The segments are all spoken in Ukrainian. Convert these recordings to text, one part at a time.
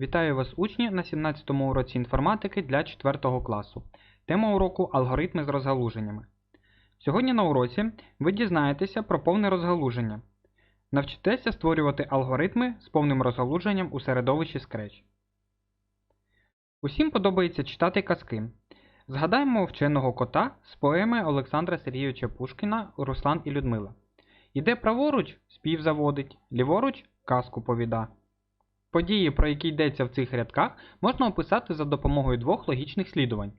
Вітаю вас, учні, на 17-му уроці інформатики для 4 класу. Тема уроку алгоритми з розгалуженнями. Сьогодні на уроці ви дізнаєтеся про повне розгалуження. Навчитеся створювати алгоритми з повним розгалуженням у середовищі Scratch. Усім подобається читати казки. Згадаємо вченого кота з поеми Олександра Сергійовича Пушкіна Руслан і Людмила. Іде праворуч, спів заводить, ліворуч казку повіда. Події, про які йдеться в цих рядках, можна описати за допомогою двох логічних слідувань.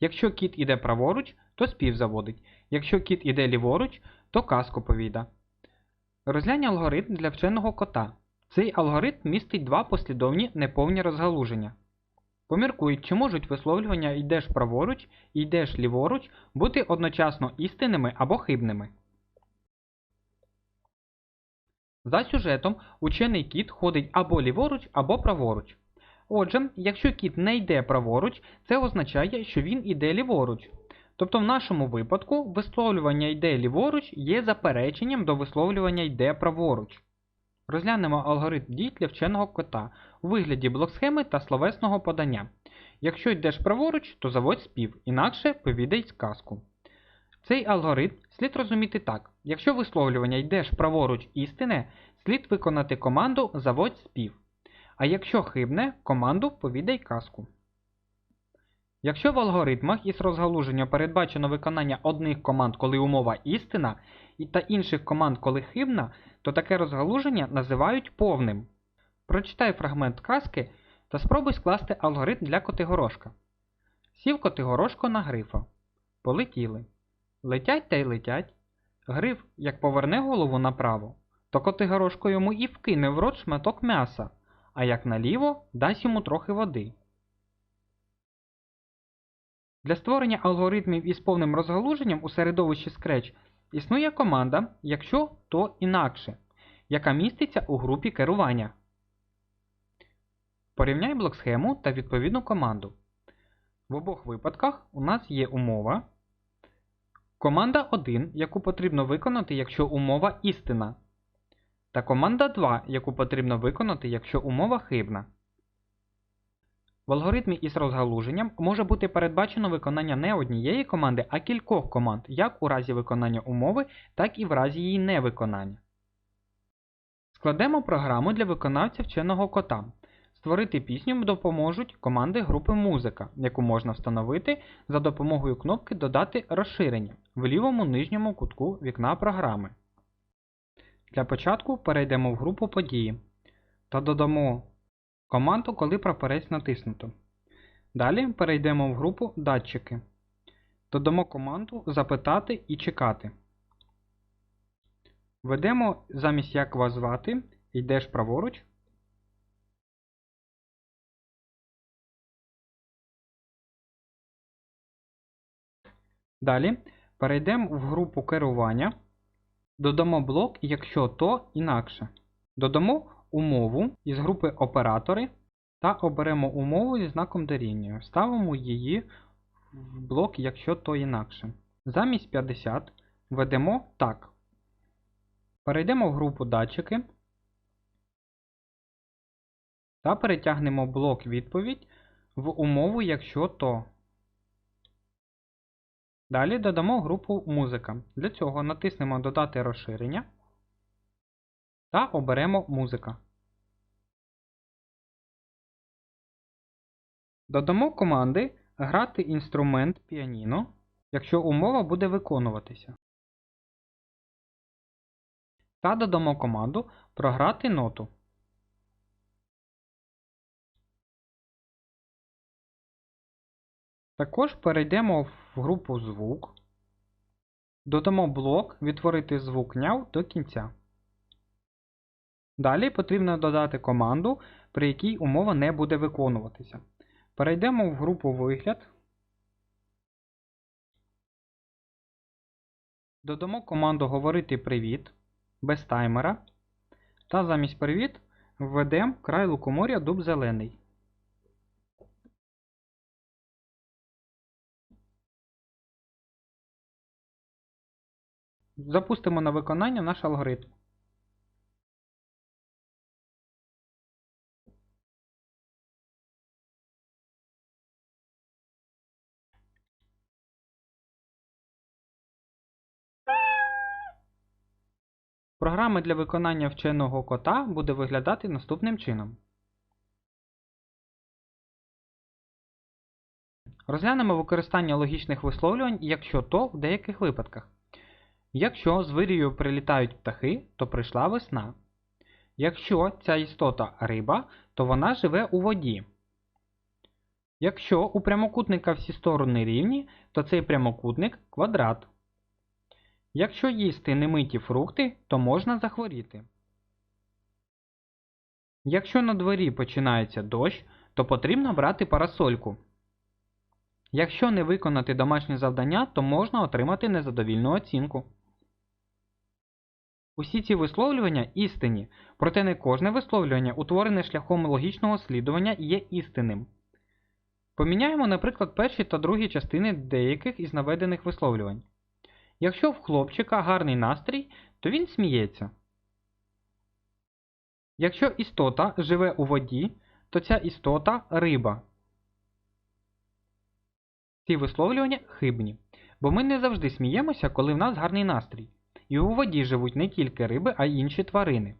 Якщо кіт іде праворуч, то спів заводить. Якщо кіт іде ліворуч, то казку повіда. Розглянь алгоритм для вченого кота. Цей алгоритм містить два послідовні неповні розгалуження. Поміркуй, чи можуть висловлювання йдеш праворуч і йдеш ліворуч бути одночасно істинними або хибними. За сюжетом учений кіт ходить або ліворуч, або праворуч. Отже, якщо кіт не йде праворуч, це означає, що він іде ліворуч. Тобто в нашому випадку висловлювання йде ліворуч є запереченням до висловлювання йде праворуч. Розглянемо алгоритм дій для вченого кота у вигляді блок-схеми та словесного подання. Якщо йдеш праворуч, то заводь спів, інакше повідай сказку. Цей алгоритм слід розуміти так. Якщо висловлювання йдеш праворуч істине, слід виконати команду заводь спів. А якщо хибне, команду повідай казку. Якщо в алгоритмах із розгалуження передбачено виконання одних команд, коли умова істина, та інших команд, коли хибна, то таке розгалуження називають повним. Прочитай фрагмент казки та спробуй скласти алгоритм для котигорошка. Сів котигорошко на грифа. Полетіли. Летять та й летять. Гриф, як поверне голову направо, то котигорошко йому і вкине в рот шматок м'яса, а як наліво дасть йому трохи води. Для створення алгоритмів із повним розгалуженням у середовищі Scratch існує команда «Якщо, то інакше», яка міститься у групі керування. Порівняй блок-схему та відповідну команду. В обох випадках у нас є умова. Команда 1, яку потрібно виконати, якщо умова істина. Та команда 2, яку потрібно виконати, якщо умова хибна. В алгоритмі із розгалуженням може бути передбачено виконання не однієї команди, а кількох команд, як у разі виконання умови, так і в разі її невиконання. Складемо програму для виконавця вченого кота. Створити пісню допоможуть команди групи музика, яку можна встановити за допомогою кнопки Додати розширення в лівому нижньому кутку вікна програми. Для початку перейдемо в групу події та додамо команду, коли прапорець натиснуто. Далі перейдемо в групу Датчики. Додамо команду Запитати і чекати. Введемо замість як вас звати, йдеш праворуч. Далі перейдемо в групу керування, додамо блок, якщо то інакше. Додамо умову із групи оператори та оберемо умову зі знаком дорівнює. Ставимо її в блок, якщо то інакше. Замість 50 введемо так. Перейдемо в групу датчики та перетягнемо блок відповідь в умову, якщо то. Далі додамо групу музика. Для цього натиснемо Додати розширення та оберемо музика. Додамо команди Грати інструмент піаніно, якщо умова буде виконуватися. Та додамо команду Програти ноту. Також перейдемо в групу звук. Додамо блок Відтворити звук няв до кінця. Далі потрібно додати команду, при якій умова не буде виконуватися. Перейдемо в групу Вигляд. Додамо команду Говорити Привіт без таймера. Та замість Привіт введемо край лукомор'я дуб зелений. Запустимо на виконання наш алгоритм. Програма для виконання вченого кота буде виглядати наступним чином. Розглянемо використання логічних висловлювань, якщо то в деяких випадках. Якщо з прилітають птахи, то прийшла весна. Якщо ця істота риба, то вона живе у воді. Якщо у прямокутника всі сторони рівні, то цей прямокутник квадрат. Якщо їсти немиті фрукти, то можна захворіти. Якщо на дворі починається дощ, то потрібно брати парасольку. Якщо не виконати домашнє завдання, то можна отримати незадовільну оцінку. Усі ці висловлювання істинні, проте не кожне висловлювання, утворене шляхом логічного слідування, є істинним. Поміняємо, наприклад, перші та другі частини деяких із наведених висловлювань. Якщо в хлопчика гарний настрій, то він сміється. Якщо істота живе у воді, то ця істота риба. Ці висловлювання хибні, бо ми не завжди сміємося, коли в нас гарний настрій. І у воді живуть не тільки риби, а й інші тварини.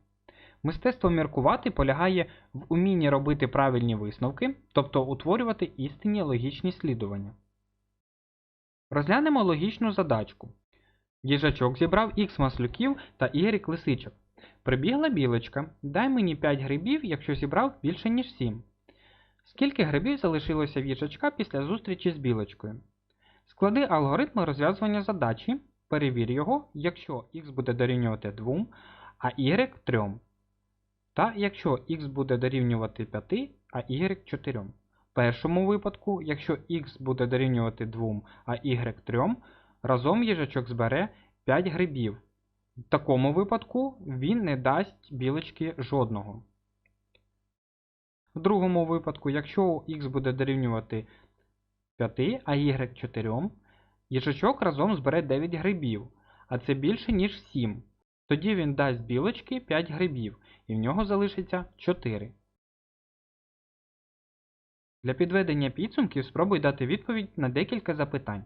Мистецтво міркувати полягає в умінні робити правильні висновки, тобто утворювати істинні логічні слідування. Розглянемо логічну задачку. Їжачок зібрав х маслюків та y лисичок. Прибігла білочка. Дай мені 5 грибів, якщо зібрав більше, ніж 7. Скільки грибів залишилося в їжачка після зустрічі з білочкою? Склади алгоритм розв'язування задачі, перевір його, якщо х буде дорівнювати 2, а y 3. Та якщо х буде дорівнювати 5, а y 4. В першому випадку, якщо х буде дорівнювати 2, а y 3, разом їжачок збере 5 грибів. В такому випадку він не дасть білочки жодного. В другому випадку, якщо х буде дорівнювати 5, а y 4, їжачок разом збере 9 грибів, а це більше, ніж 7. Тоді він дасть білочки 5 грибів, і в нього залишиться 4. Для підведення підсумків спробуй дати відповідь на декілька запитань.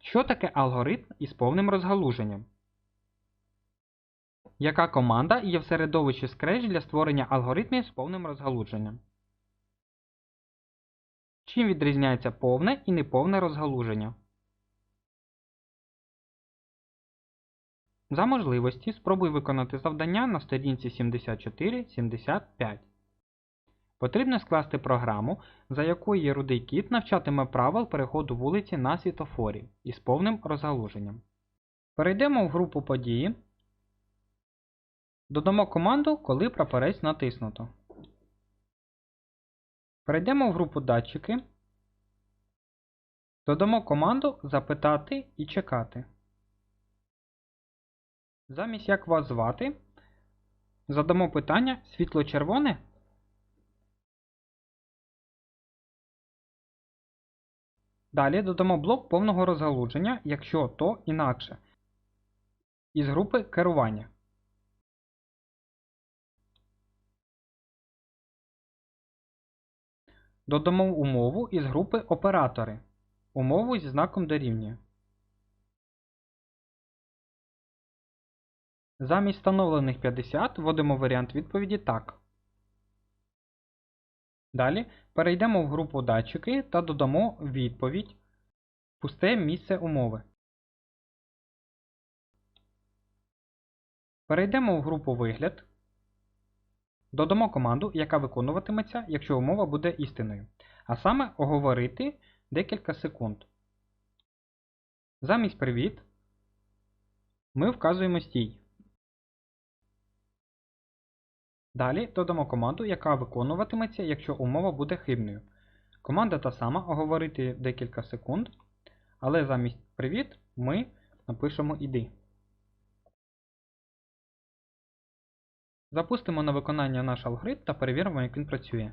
Що таке алгоритм із повним розгалуженням? Яка команда є в середовищі Scratch для створення алгоритмів з повним розгалуженням? Чим відрізняється повне і неповне розгалуження? За можливості спробуй виконати завдання на сторінці 74-75. Потрібно скласти програму, за якою рудий кіт навчатиме правил переходу вулиці на світофорі із повним розгалуженням. Перейдемо в групу події. Додамо команду, коли прапорець натиснуто. Перейдемо в групу датчики. Додамо команду Запитати і чекати. Замість як вас звати, задамо питання світло-червоне. Далі додамо блок повного розгалудження, якщо то інакше. Із групи керування. Додамо умову із групи оператори. Умову зі знаком дорівнює. Замість встановлених 50 вводимо варіант відповіді так. Далі перейдемо в групу датчики та додамо відповідь пусте місце умови. Перейдемо в групу вигляд. Додамо команду, яка виконуватиметься, якщо умова буде істинною. А саме оговорити декілька секунд. Замість привіт ми вказуємо стій. Далі додамо команду, яка виконуватиметься, якщо умова буде хибною. Команда та сама оговорити декілька секунд, але замість привіт ми напишемо іди. Запустимо на виконання наш алгоритм та перевіримо, як він працює.